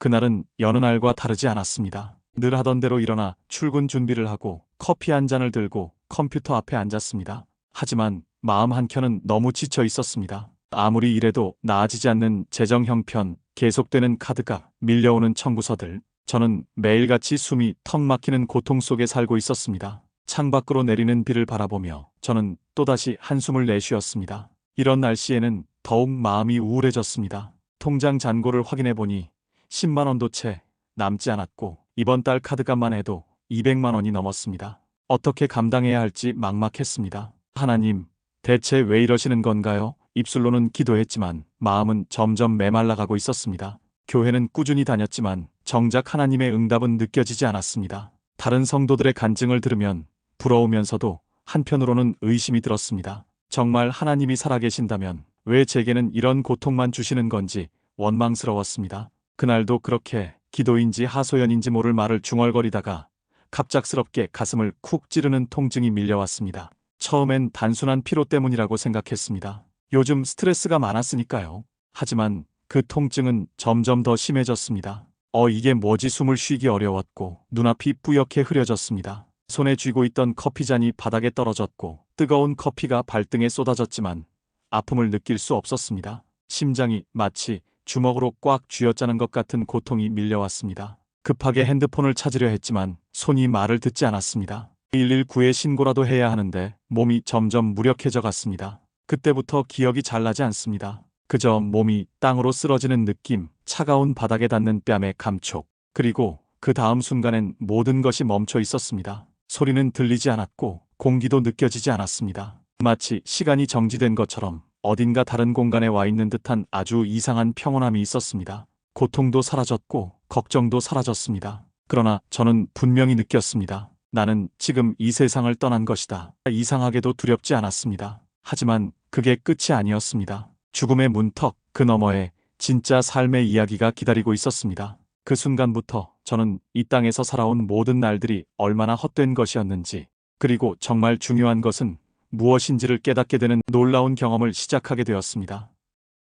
그날은 여느 날과 다르지 않았습니다. 늘 하던 대로 일어나 출근 준비를 하고 커피 한 잔을 들고 컴퓨터 앞에 앉았습니다. 하지만 마음 한켠은 너무 지쳐 있었습니다. 아무리 일해도 나아지지 않는 재정 형편, 계속되는 카드가 밀려오는 청구서들. 저는 매일같이 숨이 턱 막히는 고통 속에 살고 있었습니다. 창밖으로 내리는 비를 바라보며 저는 또다시 한숨을 내쉬었습니다. 이런 날씨에는 더욱 마음이 우울해졌습니다. 통장 잔고를 확인해 보니 10만 원도 채 남지 않았고 이번 달 카드값만 해도 200만 원이 넘었습니다. 어떻게 감당해야 할지 막막했습니다. 하나님, 대체 왜 이러시는 건가요? 입술로는 기도했지만 마음은 점점 메말라가고 있었습니다. 교회는 꾸준히 다녔지만 정작 하나님의 응답은 느껴지지 않았습니다. 다른 성도들의 간증을 들으면 부러우면서도 한편으로는 의심이 들었습니다. 정말 하나님이 살아계신다면 왜 제게는 이런 고통만 주시는 건지 원망스러웠습니다. 그날도 그렇게 기도인지 하소연인지 모를 말을 중얼거리다가 갑작스럽게 가슴을 쿡 찌르는 통증이 밀려왔습니다. 처음엔 단순한 피로 때문이라고 생각했습니다. 요즘 스트레스가 많았으니까요. 하지만 그 통증은 점점 더 심해졌습니다. 어, 이게 뭐지 숨을 쉬기 어려웠고 눈앞이 뿌옇게 흐려졌습니다. 손에 쥐고 있던 커피잔이 바닥에 떨어졌고 뜨거운 커피가 발등에 쏟아졌지만 아픔을 느낄 수 없었습니다. 심장이 마치 주먹으로 꽉 쥐어짜는 것 같은 고통이 밀려왔습니다. 급하게 핸드폰을 찾으려 했지만 손이 말을 듣지 않았습니다. 119에 신고라도 해야 하는데 몸이 점점 무력해져 갔습니다. 그때부터 기억이 잘 나지 않습니다. 그저 몸이 땅으로 쓰러지는 느낌, 차가운 바닥에 닿는 뺨의 감촉, 그리고 그 다음 순간엔 모든 것이 멈춰 있었습니다. 소리는 들리지 않았고 공기도 느껴지지 않았습니다. 마치 시간이 정지된 것처럼 어딘가 다른 공간에 와 있는 듯한 아주 이상한 평온함이 있었습니다. 고통도 사라졌고 걱정도 사라졌습니다. 그러나 저는 분명히 느꼈습니다. 나는 지금 이 세상을 떠난 것이다. 이상하게도 두렵지 않았습니다. 하지만 그게 끝이 아니었습니다. 죽음의 문턱 그 너머에 진짜 삶의 이야기가 기다리고 있었습니다. 그 순간부터 저는 이 땅에서 살아온 모든 날들이 얼마나 헛된 것이었는지, 그리고 정말 중요한 것은 무엇인지를 깨닫게 되는 놀라운 경험을 시작하게 되었습니다.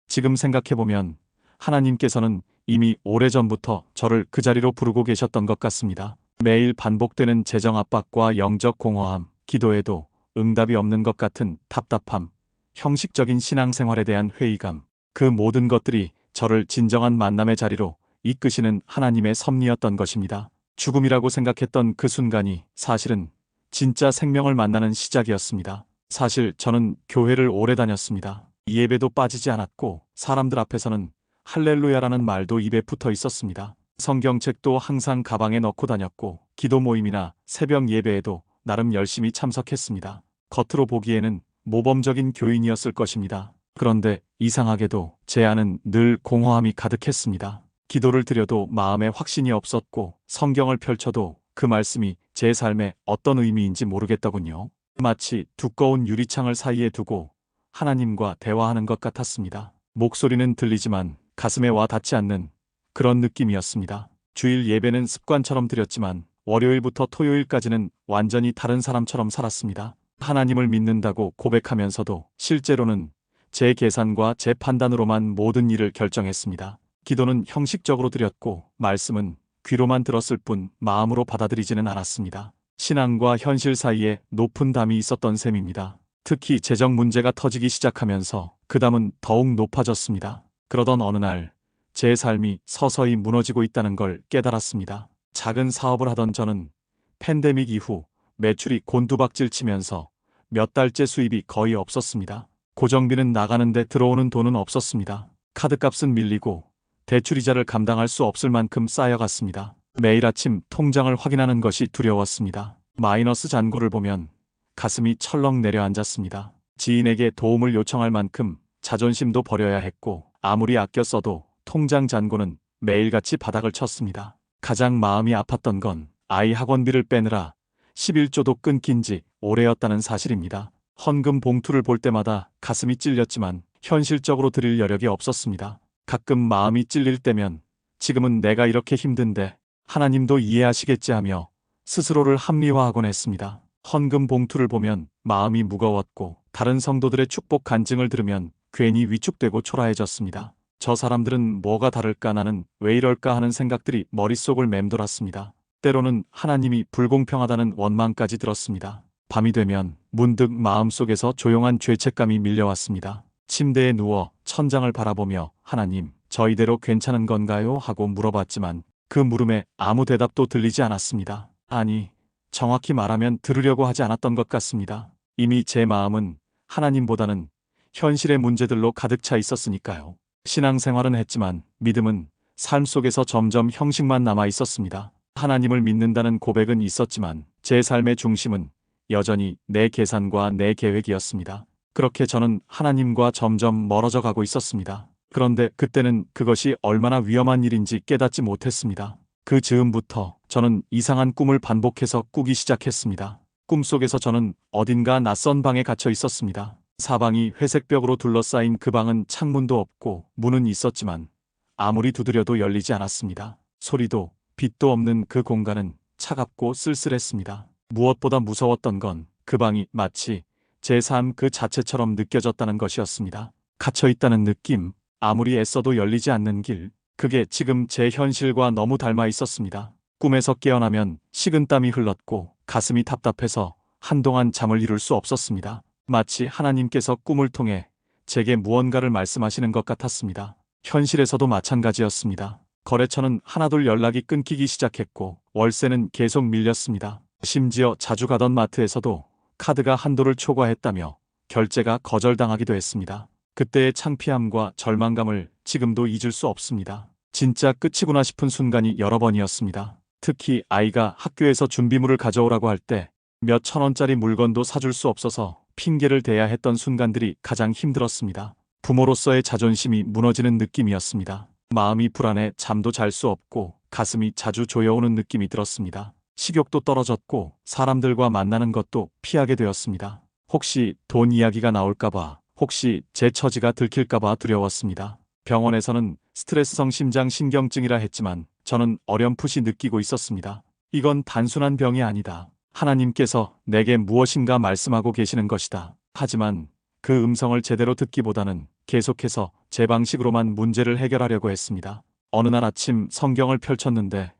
지금 생각해보면 하나님께서는 이미 오래전부터 저를 그 자리로 부르고 계셨던 것 같습니다. 매일 반복되는 재정 압박과 영적 공허함, 기도에도 응답이 없는 것 같은 답답함, 형식적인 신앙생활에 대한 회의감, 그 모든 것들이 저를 진정한 만남의 자리로 이끄시는 하나님의 섭리였던 것입니다. 죽음이라고 생각했던 그 순간이 사실은 진짜 생명을 만나는 시작이었습니다. 사실 저는 교회를 오래 다녔습니다. 예배도 빠지지 않았고 사람들 앞에서는 할렐루야라는 말도 입에 붙어 있었습니다. 성경책도 항상 가방에 넣고 다녔고 기도 모임이나 새벽 예배에도 나름 열심히 참석했습니다. 겉으로 보기에는 모범적인 교인이었을 것입니다. 그런데 이상하게도 제 안은 늘 공허함이 가득했습니다. 기도를 드려도 마음에 확신이 없었고 성경을 펼쳐도 그 말씀이 제 삶에 어떤 의미인지 모르겠더군요. 마치 두꺼운 유리창을 사이에 두고 하나님과 대화하는 것 같았습니다. 목소리는 들리지만 가슴에 와 닿지 않는 그런 느낌이었습니다. 주일 예배는 습관처럼 드렸지만 월요일부터 토요일까지는 완전히 다른 사람처럼 살았습니다. 하나님을 믿는다고 고백하면서도 실제로는 제 계산과 제 판단으로만 모든 일을 결정했습니다. 기도는 형식적으로 드렸고 말씀은 귀로만 들었을 뿐 마음으로 받아들이지는 않았습니다. 신앙과 현실 사이에 높은 담이 있었던 셈입니다. 특히 재정 문제가 터지기 시작하면서 그 담은 더욱 높아졌습니다. 그러던 어느 날 제 삶이 서서히 무너지고 있다는 걸 깨달았습니다. 작은 사업을 하던 저는 팬데믹 이후 매출이 곤두박질 치면서 몇 달째 수입이 거의 없었습니다. 고정비는 나가는데 들어오는 돈은 없었습니다. 카드값은 밀리고 대출이자를 감당할 수 없을 만큼 쌓여갔습니다. 매일 아침 통장을 확인하는 것이 두려웠습니다. 마이너스 잔고를 보면 가슴이 철렁 내려앉았습니다. 지인에게 도움을 요청할 만큼 자존심도 버려야 했고 아무리 아껴 써도 통장 잔고는 매일같이 바닥을 쳤습니다. 가장 마음이 아팠던 건 아이 학원비를 빼느라 11조도 끊긴 지 오래였다는 사실입니다. 헌금 봉투를 볼 때마다 가슴이 찔렸지만 현실적으로 드릴 여력이 없었습니다. 가끔 마음이 찔릴 때면 지금은 내가 이렇게 힘든데 하나님도 이해하시겠지 하며 스스로를 합리화하곤 했습니다. 헌금 봉투를 보면 마음이 무거웠고 다른 성도들의 축복 간증을 들으면 괜히 위축되고 초라해졌습니다. 저 사람들은 뭐가 다를까 나는 왜 이럴까 하는 생각들이 머릿속을 맴돌았습니다. 때로는 하나님이 불공평하다는 원망까지 들었습니다. 밤이 되면 문득 마음속에서 조용한 죄책감이 밀려왔습니다. 침대에 누워 천장을 바라보며 하나님, 저희대로 괜찮은 건가요? 하고 물어봤지만 그 물음에 아무 대답도 들리지 않았습니다. 아니, 정확히 말하면 들으려고 하지 않았던 것 같습니다. 이미 제 마음은 하나님보다는 현실의 문제들로 가득 차 있었으니까요. 신앙생활은 했지만 믿음은 삶 속에서 점점 형식만 남아 있었습니다. 하나님을 믿는다는 고백은 있었지만 제 삶의 중심은 여전히 내 계산과 내 계획이었습니다. 그렇게 저는 하나님과 점점 멀어져 가고 있었습니다. 그런데 그때는 그것이 얼마나 위험한 일인지 깨닫지 못했습니다. 그 즈음부터 저는 이상한 꿈을 반복해서 꾸기 시작했습니다. 꿈속에서 저는 어딘가 낯선 방에 갇혀 있었습니다. 사방이 회색 벽으로 둘러싸인 그 방은 창문도 없고 문은 있었지만 아무리 두드려도 열리지 않았습니다. 소리도 빛도 없는 그 공간은 차갑고 쓸쓸했습니다. 무엇보다 무서웠던 건 그 방이 마치 제 삶 그 자체처럼 느껴졌다는 것이었습니다. 갇혀 있다는 느낌, 아무리 애써도 열리지 않는 길, 그게 지금 제 현실과 너무 닮아 있었습니다. 꿈에서 깨어나면 식은땀이 흘렀고 가슴이 답답해서 한동안 잠을 이룰 수 없었습니다. 마치 하나님께서 꿈을 통해 제게 무언가를 말씀하시는 것 같았습니다. 현실에서도 마찬가지였습니다. 거래처는 하나둘 연락이 끊기기 시작했고 월세는 계속 밀렸습니다. 심지어 자주 가던 마트에서도 카드가 한도를 초과했다며 결제가 거절당하기도 했습니다. 그때의 창피함과 절망감을 지금도 잊을 수 없습니다. 진짜 끝이구나 싶은 순간이 여러 번이었습니다. 특히 아이가 학교에서 준비물을 가져오라고 할 때 몇 천 원짜리 물건도 사줄 수 없어서 핑계를 대야 했던 순간들이 가장 힘들었습니다. 부모로서의 자존심이 무너지는 느낌이었습니다. 마음이 불안해 잠도 잘 수 없고 가슴이 자주 조여오는 느낌이 들었습니다. 식욕도 떨어졌고 사람들과 만나는 것도 피하게 되었습니다. 혹시 돈 이야기가 나올까봐, 혹시 제 처지가 들킬까봐 두려웠습니다. 병원에서는 스트레스성 심장 신경증이라 했지만 저는 어렴풋이 느끼고 있었습니다. 이건 단순한 병이 아니다. 하나님께서 내게 무엇인가 말씀하고 계시는 것이다. 하지만 그 음성을 제대로 듣기보다는 계속해서 제 방식으로만 문제를 해결하려고 했습니다. 어느 날 아침 성경을 펼쳤는데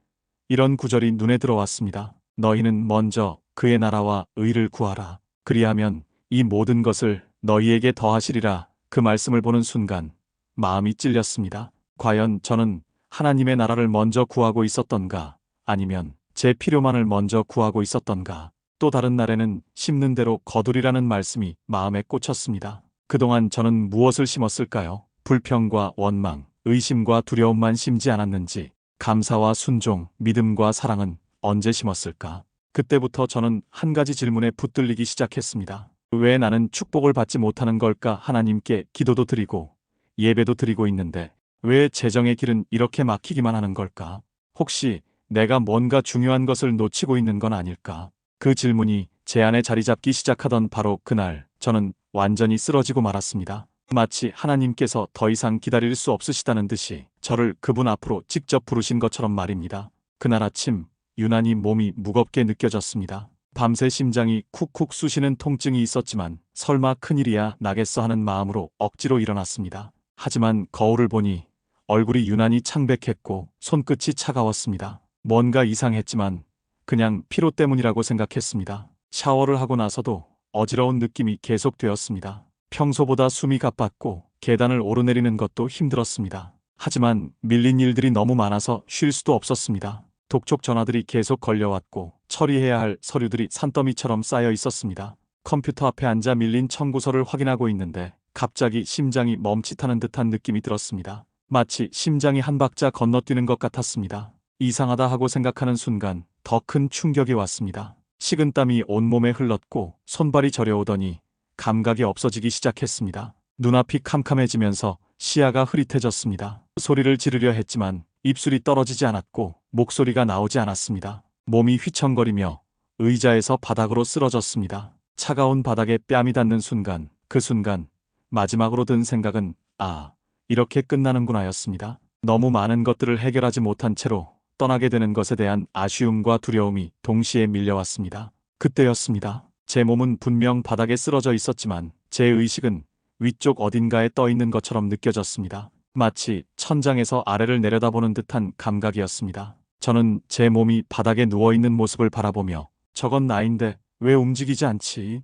이런 구절이 눈에 들어왔습니다. 너희는 먼저 그의 나라와 의를 구하라. 그리하면 이 모든 것을 너희에게 더하시리라. 그 말씀을 보는 순간 마음이 찔렸습니다. 과연 저는 하나님의 나라를 먼저 구하고 있었던가 아니면 제 필요만을 먼저 구하고 있었던가 또 다른 날에는 심는 대로 거두리라는 말씀이 마음에 꽂혔습니다. 그동안 저는 무엇을 심었을까요? 불평과 원망, 의심과 두려움만 심지 않았는지 감사와 순종, 믿음과 사랑은 언제 심었을까? 그때부터 저는 한 가지 질문에 붙들리기 시작했습니다. 왜 나는 축복을 받지 못하는 걸까? 하나님께 기도도 드리고 예배도 드리고 있는데 왜 재정의 길은 이렇게 막히기만 하는 걸까? 혹시 내가 뭔가 중요한 것을 놓치고 있는 건 아닐까? 그 질문이 제 안에 자리 잡기 시작하던 바로 그날 저는 완전히 쓰러지고 말았습니다. 마치 하나님께서 더 이상 기다릴 수 없으시다는 듯이 저를 그분 앞으로 직접 부르신 것처럼 말입니다. 그날 아침 유난히 몸이 무겁게 느껴졌습니다. 밤새 심장이 쿡쿡 쑤시는 통증이 있었지만 설마 큰일이야 나겠어 하는 마음으로 억지로 일어났습니다. 하지만 거울을 보니 얼굴이 유난히 창백했고 손끝이 차가웠습니다. 뭔가 이상했지만 그냥 피로 때문이라고 생각했습니다. 샤워를 하고 나서도 어지러운 느낌이 계속되었습니다. 평소보다 숨이 가빴고 계단을 오르내리는 것도 힘들었습니다. 하지만 밀린 일들이 너무 많아서 쉴 수도 없었습니다. 독촉 전화들이 계속 걸려왔고 처리해야 할 서류들이 산더미처럼 쌓여 있었습니다. 컴퓨터 앞에 앉아 밀린 청구서를 확인하고 있는데 갑자기 심장이 멈칫하는 듯한 느낌이 들었습니다. 마치 심장이 한 박자 건너뛰는 것 같았습니다. 이상하다 하고 생각하는 순간 더 큰 충격이 왔습니다. 식은땀이 온몸에 흘렀고 손발이 저려오더니 감각이 없어지기 시작했습니다. 눈앞이 캄캄해지면서 시야가 흐릿해졌습니다. 소리를 지르려 했지만 입술이 떨어지지 않았고 목소리가 나오지 않았습니다. 몸이 휘청거리며 의자에서 바닥으로 쓰러졌습니다. 차가운 바닥에 뺨이 닿는 순간, 그 순간 마지막으로 든 생각은 아, 이렇게 끝나는구나 였습니다. 너무 많은 것들을 해결하지 못한 채로 떠나게 되는 것에 대한 아쉬움과 두려움이 동시에 밀려왔습니다. 그때였습니다. 제 몸은 분명 바닥에 쓰러져 있었지만 제 의식은 위쪽 어딘가에 떠 있는 것처럼 느껴졌습니다. 마치 천장에서 아래를 내려다보는 듯한 감각이었습니다. 저는 제 몸이 바닥에 누워있는 모습을 바라보며 저건 나인데 왜 움직이지 않지?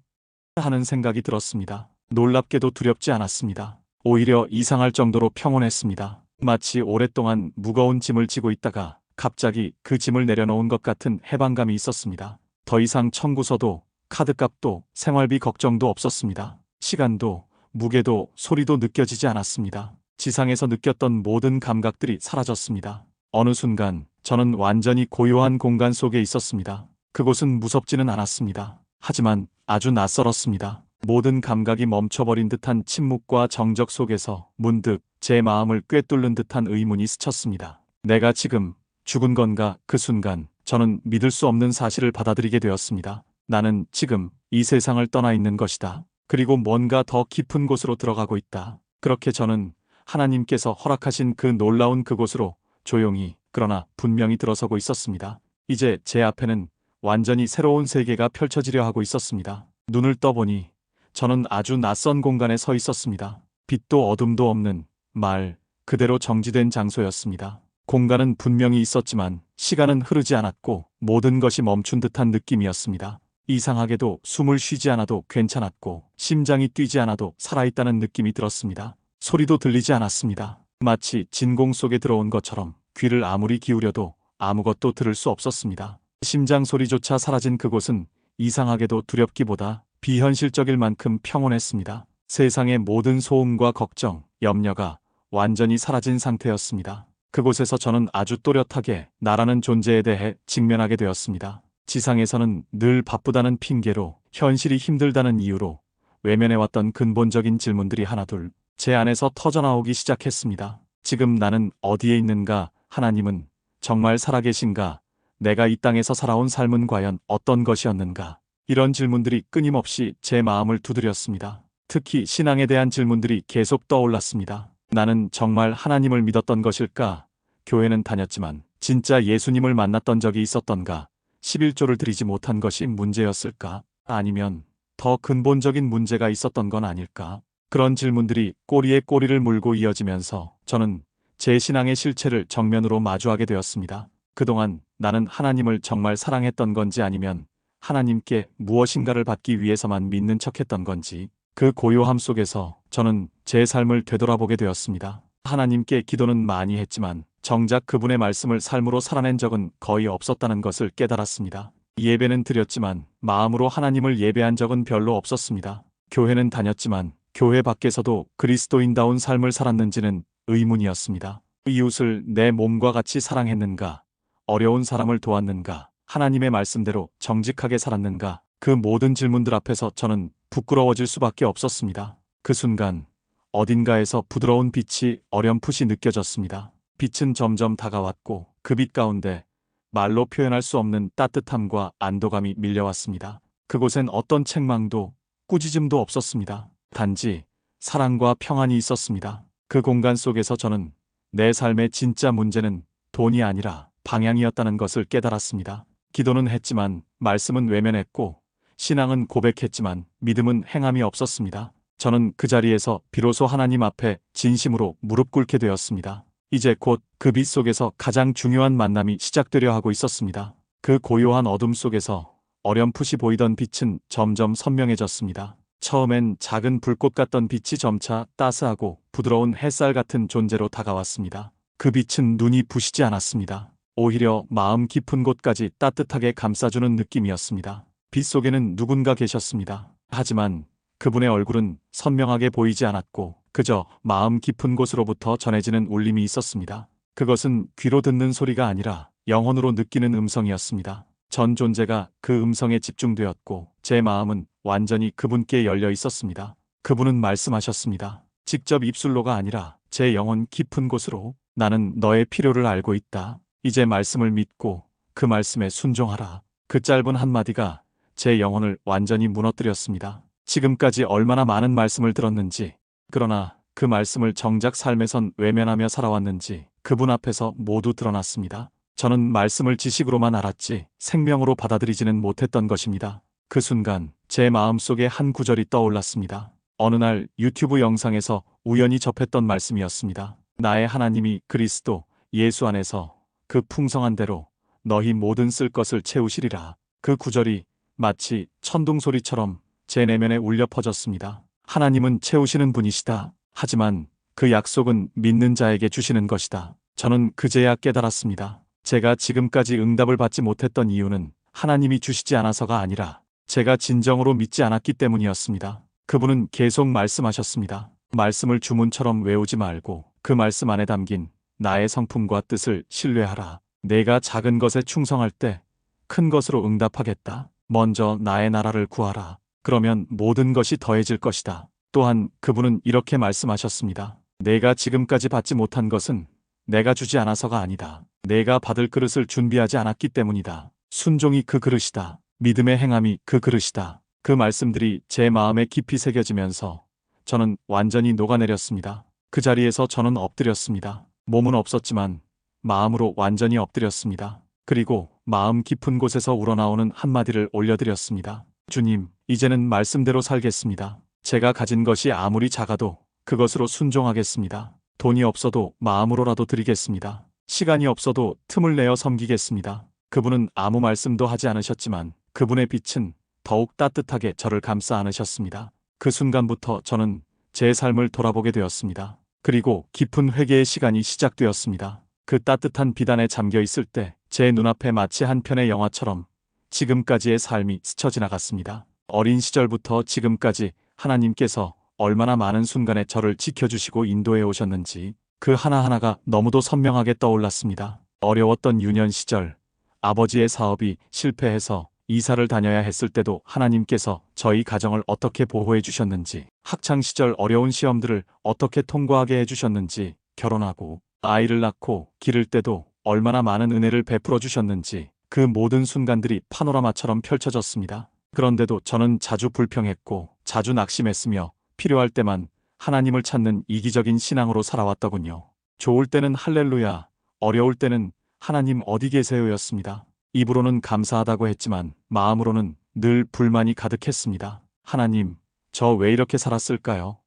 하는 생각이 들었습니다. 놀랍게도 두렵지 않았습니다. 오히려 이상할 정도로 평온했습니다. 마치 오랫동안 무거운 짐을 지고 있다가 갑자기 그 짐을 내려놓은 것 같은 해방감이 있었습니다. 더 이상 청구서도 카드값도 생활비 걱정도 없었습니다. 시간도 무게도 소리도 느껴지지 않았습니다. 지상에서 느꼈던 모든 감각들이 사라졌습니다. 어느 순간 저는 완전히 고요한 공간 속에 있었습니다. 그곳은 무섭지는 않았습니다. 하지만 아주 낯설었습니다. 모든 감각이 멈춰버린 듯한 침묵과 정적 속에서 문득 제 마음을 꿰뚫는 듯한 의문이 스쳤습니다. 내가 지금 죽은 건가 그 순간 저는 믿을 수 없는 사실을 받아들이게 되었습니다. 나는 지금 이 세상을 떠나 있는 것이다. 그리고 뭔가 더 깊은 곳으로 들어가고 있다. 그렇게 저는 하나님께서 허락하신 그 놀라운 그곳으로 조용히 그러나 분명히 들어서고 있었습니다. 이제 제 앞에는 완전히 새로운 세계가 펼쳐지려 하고 있었습니다. 눈을 떠보니 저는 아주 낯선 공간에 서 있었습니다. 빛도 어둠도 없는 말 그대로 정지된 장소였습니다. 공간은 분명히 있었지만 시간은 흐르지 않았고 모든 것이 멈춘 듯한 느낌이었습니다. 이상하게도 숨을 쉬지 않아도 괜찮았고 심장이 뛰지 않아도 살아있다는 느낌이 들었습니다. 소리도 들리지 않았습니다. 마치 진공 속에 들어온 것처럼 귀를 아무리 기울여도 아무것도 들을 수 없었습니다. 심장 소리조차 사라진 그곳은 이상하게도 두렵기보다 비현실적일 만큼 평온했습니다. 세상의 모든 소음과 걱정, 염려가 완전히 사라진 상태였습니다. 그곳에서 저는 아주 또렷하게 나라는 존재에 대해 직면하게 되었습니다. 지상에서는 늘 바쁘다는 핑계로 현실이 힘들다는 이유로 외면해왔던 근본적인 질문들이 하나둘 제 안에서 터져나오기 시작했습니다. 지금 나는 어디에 있는가? 하나님은 정말 살아계신가? 내가 이 땅에서 살아온 삶은 과연 어떤 것이었는가? 이런 질문들이 끊임없이 제 마음을 두드렸습니다. 특히 신앙에 대한 질문들이 계속 떠올랐습니다. 나는 정말 하나님을 믿었던 것일까? 교회는 다녔지만 진짜 예수님을 만났던 적이 있었던가? 11조를 드리지 못한 것이 문제였을까? 아니면 더 근본적인 문제가 있었던 건 아닐까? 그런 질문들이 꼬리에 꼬리를 물고 이어지면서 저는 제 신앙의 실체를 정면으로 마주하게 되었습니다. 그동안 나는 하나님을 정말 사랑했던 건지 아니면 하나님께 무엇인가를 받기 위해서만 믿는 척했던 건지 그 고요함 속에서 저는 제 삶을 되돌아보게 되었습니다. 하나님께 기도는 많이 했지만 정작 그분의 말씀을 삶으로 살아낸 적은 거의 없었다는 것을 깨달았습니다. 예배는 드렸지만 마음으로 하나님을 예배한 적은 별로 없었습니다. 교회는 다녔지만 교회 밖에서도 그리스도인다운 삶을 살았는지는 의문이었습니다. 이웃을 내 몸과 같이 사랑했는가? 어려운 사람을 도왔는가? 하나님의 말씀대로 정직하게 살았는가? 그 모든 질문들 앞에서 저는 부끄러워질 수밖에 없었습니다. 그 순간 어딘가에서 부드러운 빛이 어렴풋이 느껴졌습니다. 빛은 점점 다가왔고 그 빛 가운데 말로 표현할 수 없는 따뜻함과 안도감이 밀려왔습니다. 그곳엔 어떤 책망도 꾸짖음도 없었습니다. 단지 사랑과 평안이 있었습니다. 그 공간 속에서 저는 내 삶의 진짜 문제는 돈이 아니라 방향이었다는 것을 깨달았습니다. 기도는 했지만 말씀은 외면했고 신앙은 고백했지만 믿음은 행함이 없었습니다. 저는 그 자리에서 비로소 하나님 앞에 진심으로 무릎 꿇게 되었습니다. 이제 곧 그 빛 속에서 가장 중요한 만남이 시작되려 하고 있었습니다. 그 고요한 어둠 속에서 어렴풋이 보이던 빛은 점점 선명해졌습니다. 처음엔 작은 불꽃 같던 빛이 점차 따스하고 부드러운 햇살 같은 존재로 다가왔습니다. 그 빛은 눈이 부시지 않았습니다. 오히려 마음 깊은 곳까지 따뜻하게 감싸주는 느낌이었습니다. 빛 속에는 누군가 계셨습니다. 하지만 그분의 얼굴은 선명하게 보이지 않았고 그저 마음 깊은 곳으로부터 전해지는 울림이 있었습니다. 그것은 귀로 듣는 소리가 아니라 영혼으로 느끼는 음성이었습니다. 전 존재가 그 음성에 집중되었고 제 마음은 완전히 그분께 열려 있었습니다. 그분은 말씀하셨습니다. 직접 입술로가 아니라 제 영혼 깊은 곳으로 나는 너의 필요를 알고 있다. 이제 말씀을 믿고 그 말씀에 순종하라. 그 짧은 한마디가 제 영혼을 완전히 무너뜨렸습니다. 지금까지 얼마나 많은 말씀을 들었는지, 그러나 그 말씀을 정작 삶에선 외면하며 살아왔는지 그분 앞에서 모두 드러났습니다. 저는 말씀을 지식으로만 알았지 생명으로 받아들이지는 못했던 것입니다. 그 순간 제 마음속에 한 구절이 떠올랐습니다. 어느 날 유튜브 영상에서 우연히 접했던 말씀이었습니다. 나의 하나님이 그리스도 예수 안에서 그 풍성한 대로 너희 모든 쓸 것을 채우시리라. 그 구절이 마치 천둥 소리처럼 제 내면에 울려 퍼졌습니다. 하나님은 채우시는 분이시다. 하지만 그 약속은 믿는 자에게 주시는 것이다. 저는 그제야 깨달았습니다. 제가 지금까지 응답을 받지 못했던 이유는 하나님이 주시지 않아서가 아니라 제가 진정으로 믿지 않았기 때문이었습니다. 그분은 계속 말씀하셨습니다. 말씀을 주문처럼 외우지 말고 그 말씀 안에 담긴 나의 성품과 뜻을 신뢰하라. 내가 작은 것에 충성할 때 큰 것으로 응답하겠다. 먼저 나의 나라를 구하라. 그러면 모든 것이 더해질 것이다. 또한 그분은 이렇게 말씀하셨습니다. 내가 지금까지 받지 못한 것은 내가 주지 않아서가 아니다. 내가 받을 그릇을 준비하지 않았기 때문이다. 순종이 그 그릇이다. 믿음의 행함이 그 그릇이다. 그 말씀들이 제 마음에 깊이 새겨지면서 저는 완전히 녹아내렸습니다. 그 자리에서 저는 엎드렸습니다. 몸은 없었지만 마음으로 완전히 엎드렸습니다. 그리고 마음 깊은 곳에서 우러나오는 한마디를 올려드렸습니다. 주님, 이제는 말씀대로 살겠습니다. 제가 가진 것이 아무리 작아도 그것으로 순종하겠습니다. 돈이 없어도 마음으로라도 드리겠습니다. 시간이 없어도 틈을 내어 섬기겠습니다. 그분은 아무 말씀도 하지 않으셨지만 그분의 빛은 더욱 따뜻하게 저를 감싸 안으셨습니다. 그 순간부터 저는 제 삶을 돌아보게 되었습니다. 그리고 깊은 회개의 시간이 시작되었습니다. 그 따뜻한 비단에 잠겨 있을 때 제 눈앞에 마치 한 편의 영화처럼 지금까지의 삶이 스쳐 지나갔습니다. 어린 시절부터 지금까지 하나님께서 얼마나 많은 순간에 저를 지켜주시고 인도해 오셨는지 그 하나하나가 너무도 선명하게 떠올랐습니다. 어려웠던 유년 시절, 아버지의 사업이 실패해서 이사를 다녀야 했을 때도 하나님께서 저희 가정을 어떻게 보호해 주셨는지, 학창 시절 어려운 시험들을 어떻게 통과하게 해 주셨는지, 결혼하고 아이를 낳고 기를 때도 얼마나 많은 은혜를 베풀어 주셨는지 그 모든 순간들이 파노라마처럼 펼쳐졌습니다. 그런데도 저는 자주 불평했고 자주 낙심했으며 필요할 때만 하나님을 찾는 이기적인 신앙으로 살아왔더군요. 좋을 때는 할렐루야, 어려울 때는 하나님 어디 계세요였습니다. 입으로는 감사하다고 했지만 마음으로는 늘 불만이 가득했습니다. 하나님, 저 왜 이렇게 살았을까요?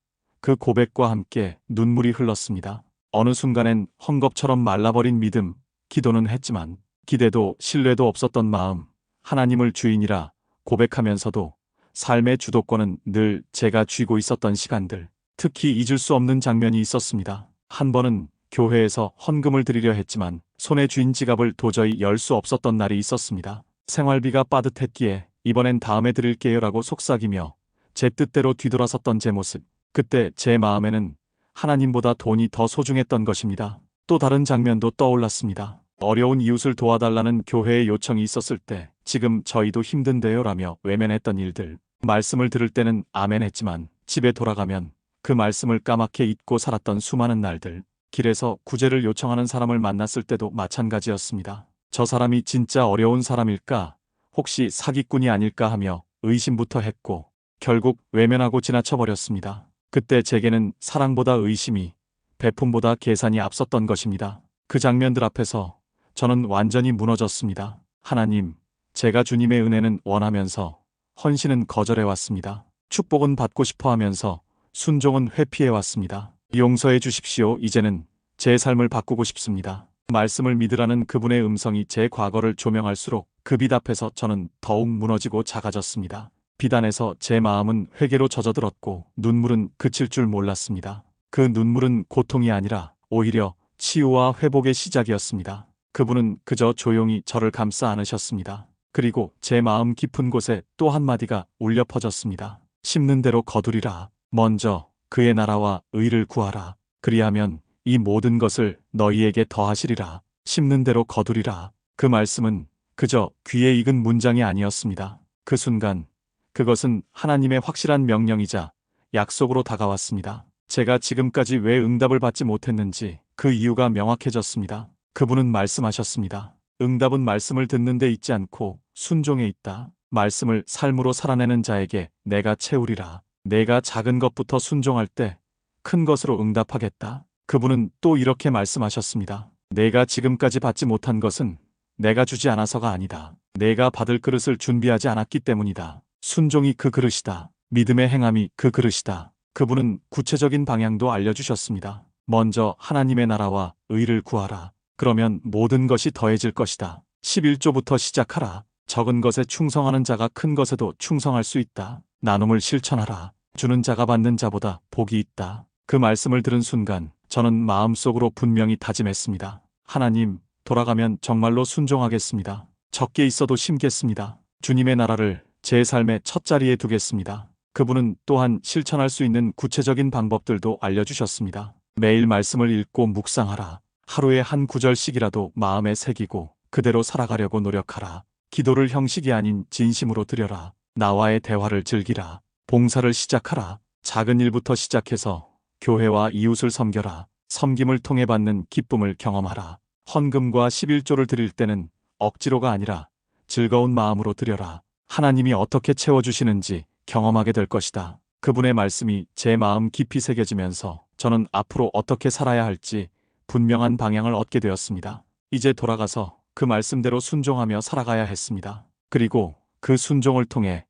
그 고백과 함께 눈물이 흘렀습니다. 어느 순간엔 헝겊처럼 말라버린 믿음, 기도는 했지만 기대도 신뢰도 없었던 마음, 하나님을 주인이라 고백하면서도 삶의 주도권은 늘 제가 쥐고 있었던 시간들, 특히 잊을 수 없는 장면이 있었습니다. 한 번은 교회에서 헌금을 드리려 했지만 손에 쥔 지갑을 도저히 열 수 없었던 날이 있었습니다. 생활비가 빠듯했기에 이번엔 다음에 드릴게요 라고 속삭이며 제 뜻대로 뒤돌아섰던 제 모습. 그때 제 마음에는 하나님보다 돈이 더 소중했던 것입니다. 또 다른 장면도 떠올랐습니다. 어려운 이웃을 도와달라는 교회의 요청이 있었을 때 지금 저희도 힘든데요 라며 외면했던 일들. 말씀을 들을 때는 아멘 했지만 집에 돌아가면 그 말씀을 까맣게 잊고 살았던 수많은 날들. 길에서 구제를 요청하는 사람을 만났을 때도 마찬가지였습니다. 저 사람이 진짜 어려운 사람일까? 혹시 사기꾼이 아닐까 하며 의심부터 했고 결국 외면하고 지나쳐 버렸습니다. 그때 제게는 사랑보다 의심이 배품보다 계산이 앞섰던 것입니다. 그 장면들 앞에서 저는 완전히 무너졌습니다. 하나님, 제가 주님의 은혜는 원하면서 헌신은 거절해 왔습니다. 축복은 받고 싶어 하면서 순종은 회피해 왔습니다. 용서해 주십시오. 이제는 제 삶을 바꾸고 싶습니다. 말씀을 믿으라는 그분의 음성이 제 과거를 조명할수록 그 빛 앞에서 저는 더욱 무너지고 작아졌습니다. 비단에서 제 마음은 회개로 젖어들었고 눈물은 그칠 줄 몰랐습니다. 그 눈물은 고통이 아니라 오히려 치유와 회복의 시작이었습니다. 그분은 그저 조용히 저를 감싸 안으셨습니다. 그리고 제 마음 깊은 곳에 또 한마디가 울려 퍼졌습니다. 심는 대로 거두리라. 먼저 그의 나라와 의를 구하라. 그리하면 이 모든 것을 너희에게 더하시리라. 심는 대로 거두리라. 그 말씀은 그저 귀에 익은 문장이 아니었습니다. 그 순간 그것은 하나님의 확실한 명령이자 약속으로 다가왔습니다. 제가 지금까지 왜 응답을 받지 못했는지 그 이유가 명확해졌습니다. 그분은 말씀하셨습니다. 응답은 말씀을 듣는 데 있지 않고 순종에 있다. 말씀을 삶으로 살아내는 자에게 내가 채우리라. 내가 작은 것부터 순종할 때 큰 것으로 응답하겠다. 그분은 또 이렇게 말씀하셨습니다. 내가 지금까지 받지 못한 것은 내가 주지 않아서가 아니다. 내가 받을 그릇을 준비하지 않았기 때문이다. 순종이 그 그릇이다. 믿음의 행함이 그 그릇이다. 그분은 구체적인 방향도 알려주셨습니다. 먼저 하나님의 나라와 의를 구하라. 그러면 모든 것이 더해질 것이다. 11조부터 시작하라. 적은 것에 충성하는 자가 큰 것에도 충성할 수 있다. 나눔을 실천하라. 주는 자가 받는 자보다 복이 있다. 그 말씀을 들은 순간 저는 마음속으로 분명히 다짐했습니다. 하나님, 돌아가면 정말로 순종하겠습니다. 적게 있어도 심겠습니다. 주님의 나라를 제 삶의 첫 자리에 두겠습니다. 그분은 또한 실천할 수 있는 구체적인 방법들도 알려주셨습니다. 매일 말씀을 읽고 묵상하라. 하루에 한 구절씩이라도 마음에 새기고 그대로 살아가려고 노력하라. 기도를 형식이 아닌 진심으로 드려라. 나와의 대화를 즐기라. 봉사를 시작하라. 작은 일부터 시작해서 교회와 이웃을 섬겨라. 섬김을 통해 받는 기쁨을 경험하라. 헌금과 11조를 드릴 때는 억지로가 아니라 즐거운 마음으로 드려라. 하나님이 어떻게 채워주시는지 경험하게 될 것이다. 그분의 말씀이 제 마음 깊이 새겨지면서 저는 앞으로 어떻게 살아야 할지 분명한 방향을 얻게 되었습니다. 이제 돌아가서 그 말씀대로 순종하며 살아가야 했습니다. 그리고 그 순종을 통해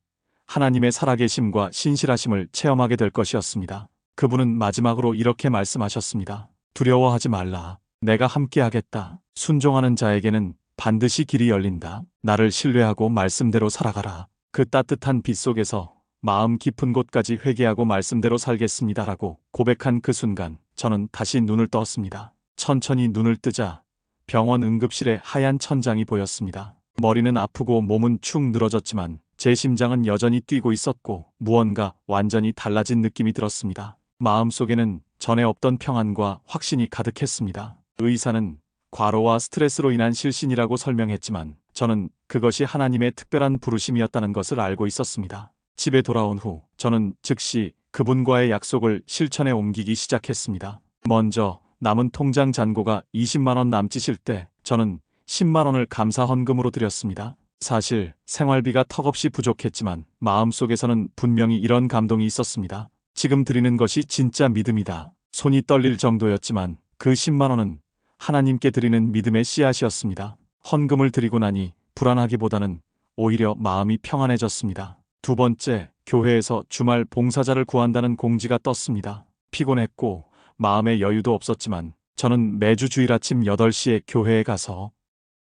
하나님의 살아계심과 신실하심을 체험하게 될 것이었습니다. 그분은 마지막으로 이렇게 말씀하셨습니다. 두려워하지 말라. 내가 함께하겠다. 순종하는 자에게는 반드시 길이 열린다. 나를 신뢰하고 말씀대로 살아가라. 그 따뜻한 빛 속에서 마음 깊은 곳까지 회개하고 말씀대로 살겠습니다라고 고백한 그 순간 저는 다시 눈을 떴습니다. 천천히 눈을 뜨자 병원 응급실에 하얀 천장이 보였습니다. 머리는 아프고 몸은 축 늘어졌지만 제 심장은 여전히 뛰고 있었고 무언가 완전히 달라진 느낌이 들었습니다. 마음속에는 전에 없던 평안과 확신이 가득했습니다. 의사는 과로와 스트레스로 인한 실신이라고 설명했지만 저는 그것이 하나님의 특별한 부르심이었다는 것을 알고 있었습니다. 집에 돌아온 후 저는 즉시 그분과의 약속을 실천에 옮기기 시작했습니다. 먼저 남은 통장 잔고가 20만 원 남짓일 때 저는 10만 원을 감사 헌금으로 드렸습니다. 사실 생활비가 턱없이 부족했지만 마음속에서는 분명히 이런 감동이 있었습니다. 지금 드리는 것이 진짜 믿음이다. 손이 떨릴 정도였지만 그 10만 원은 하나님께 드리는 믿음의 씨앗이었습니다. 헌금을 드리고 나니 불안하기보다는 오히려 마음이 평안해졌습니다. 두 번째, 교회에서 주말 봉사자를 구한다는 공지가 떴습니다. 피곤했고 마음의 여유도 없었지만 저는 매주 주일 아침 8시에 교회에 가서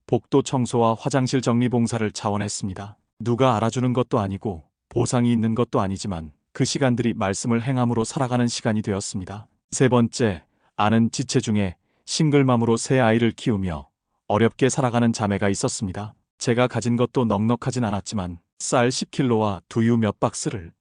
복도 청소와 화장실 정리 봉사를 자원했습니다. 누가 알아주는 것도 아니고 보상이 있는 것도 아니지만 그 시간들이 말씀을 행함으로 살아가는 시간이 되었습니다. 세 번째, 아는 지체 중에 싱글맘으로 새 아이를 키우며 어렵게 살아가는 자매가 있었습니다. 제가 가진 것도 넉넉하진 않았지만 쌀 10킬로와 두유 몇 박스를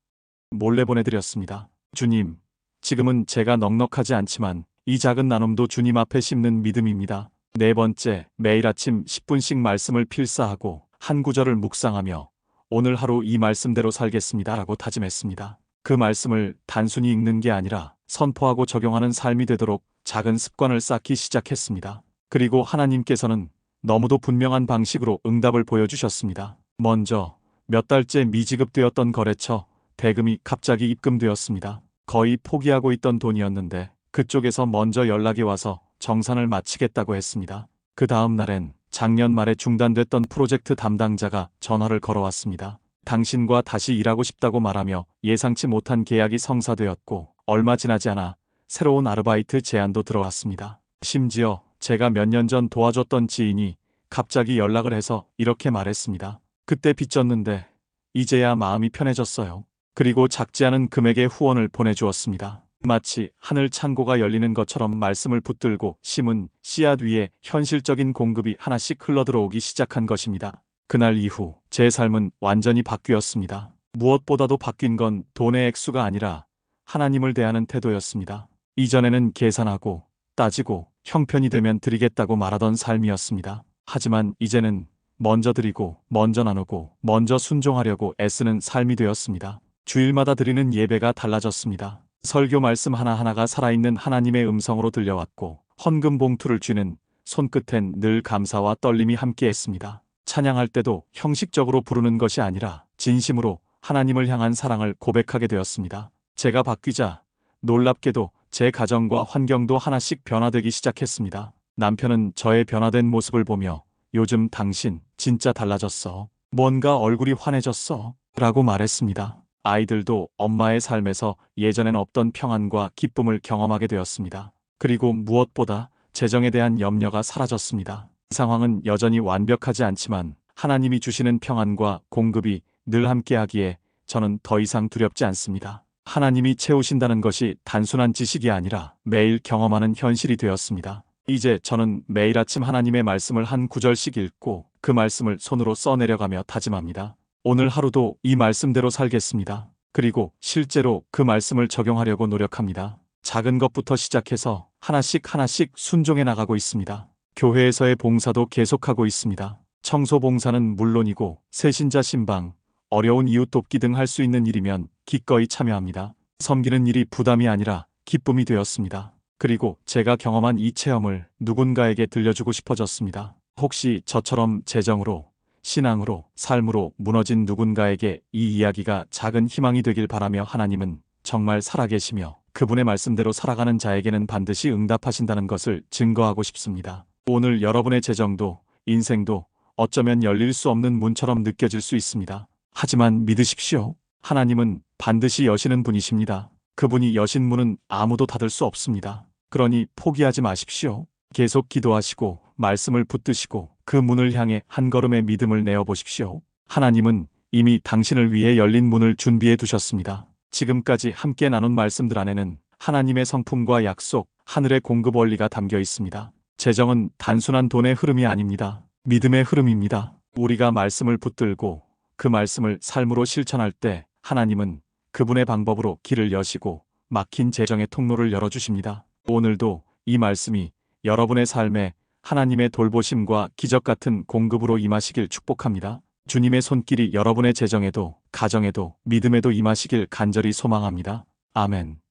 몰래 보내드렸습니다. 주님, 지금은 제가 넉넉하지 않지만 이 작은 나눔도 주님 앞에 심는 믿음입니다. 네 번째, 매일 아침 10분씩 말씀을 필사하고 한 구절을 묵상하며 오늘 하루 이 말씀대로 살겠습니다. 라고 다짐했습니다. 그 말씀을 단순히 읽는 게 아니라 선포하고 적용하는 삶이 되도록 작은 습관을 쌓기 시작했습니다. 그리고 하나님께서는 너무도 분명한 방식으로 응답을 보여주셨습니다. 먼저 몇 달째 미지급되었던 거래처 대금이 갑자기 입금되었습니다. 거의 포기하고 있던 돈이었는데 그쪽에서 먼저 연락이 와서 정산을 마치겠다고 했습니다. 그 다음 날엔 작년 말에 중단됐던 프로젝트 담당자가 전화를 걸어왔습니다. 당신과 다시 일하고 싶다고 말하며 예상치 못한 계약이 성사되었고 얼마 지나지 않아 새로운 아르바이트 제안도 들어왔습니다. 심지어 제가 몇 년 전 도와줬던 지인이 갑자기 연락을 해서 이렇게 말했습니다. 그때 빚졌는데 이제야 마음이 편해졌어요. 그리고 작지 않은 금액의 후원을 보내주었습니다. 마치 하늘 창고가 열리는 것처럼 말씀을 붙들고 심은 씨앗 위에 현실적인 공급이 하나씩 흘러들어오기 시작한 것입니다. 그날 이후 제 삶은 완전히 바뀌었습니다. 무엇보다도 바뀐 건 돈의 액수가 아니라 하나님을 대하는 태도였습니다. 이전에는 계산하고 따지고 형편이 되면 드리겠다고 말하던 삶이었습니다. 하지만 이제는 먼저 드리고 먼저 나누고 먼저 순종하려고 애쓰는 삶이 되었습니다. 주일마다 드리는 예배가 달라졌습니다. 설교 말씀 하나하나가 살아있는 하나님의 음성으로 들려왔고 헌금 봉투를 쥐는 손끝엔 늘 감사와 떨림이 함께했습니다. 찬양할 때도 형식적으로 부르는 것이 아니라 진심으로 하나님을 향한 사랑을 고백하게 되었습니다. 제가 바뀌자 놀랍게도 제 가정과 환경도 하나씩 변화되기 시작했습니다. 남편은 저의 변화된 모습을 보며 요즘 당신 진짜 달라졌어. 뭔가 얼굴이 환해졌어. 라고 말했습니다. 아이들도 엄마의 삶에서 예전엔 없던 평안과 기쁨을 경험하게 되었습니다. 그리고 무엇보다 재정에 대한 염려가 사라졌습니다. 상황은 여전히 완벽하지 않지만 하나님이 주시는 평안과 공급이 늘 함께하기에 저는 더 이상 두렵지 않습니다. 하나님이 채우신다는 것이 단순한 지식이 아니라 매일 경험하는 현실이 되었습니다. 이제 저는 매일 아침 하나님의 말씀을 한 구절씩 읽고 그 말씀을 손으로 써내려가며 다짐합니다. 오늘 하루도 이 말씀대로 살겠습니다. 그리고 실제로 그 말씀을 적용하려고 노력합니다. 작은 것부터 시작해서 하나씩 하나씩 순종해 나가고 있습니다. 교회에서의 봉사도 계속하고 있습니다. 청소 봉사는 물론이고 새신자 신방, 어려운 이웃 돕기 등 할 수 있는 일이면 기꺼이 참여합니다. 섬기는 일이 부담이 아니라 기쁨이 되었습니다. 그리고 제가 경험한 이 체험을 누군가에게 들려주고 싶어졌습니다. 혹시 저처럼 재정으로, 신앙으로, 삶으로 무너진 누군가에게 이 이야기가 작은 희망이 되길 바라며 하나님은 정말 살아계시며 그분의 말씀대로 살아가는 자에게는 반드시 응답하신다는 것을 증거하고 싶습니다. 오늘 여러분의 재정도, 인생도 어쩌면 열릴 수 없는 문처럼 느껴질 수 있습니다. 하지만 믿으십시오. 하나님은 반드시 여시는 분이십니다. 그분이 여신 문은 아무도 닫을 수 없습니다. 그러니 포기하지 마십시오. 계속 기도하시고 말씀을 붙드시고 그 문을 향해 한 걸음의 믿음을 내어 보십시오. 하나님은 이미 당신을 위해 열린 문을 준비해 두셨습니다. 지금까지 함께 나눈 말씀들 안에는 하나님의 성품과 약속, 하늘의 공급 원리가 담겨 있습니다. 재정은 단순한 돈의 흐름이 아닙니다. 믿음의 흐름입니다. 우리가 말씀을 붙들고 그 말씀을 삶으로 실천할 때 하나님은 그분의 방법으로 길을 여시고 막힌 재정의 통로를 열어주십니다. 오늘도 이 말씀이 여러분의 삶에 하나님의 돌보심과 기적 같은 공급으로 임하시길 축복합니다. 주님의 손길이 여러분의 재정에도, 가정에도, 믿음에도 임하시길 간절히 소망합니다. 아멘.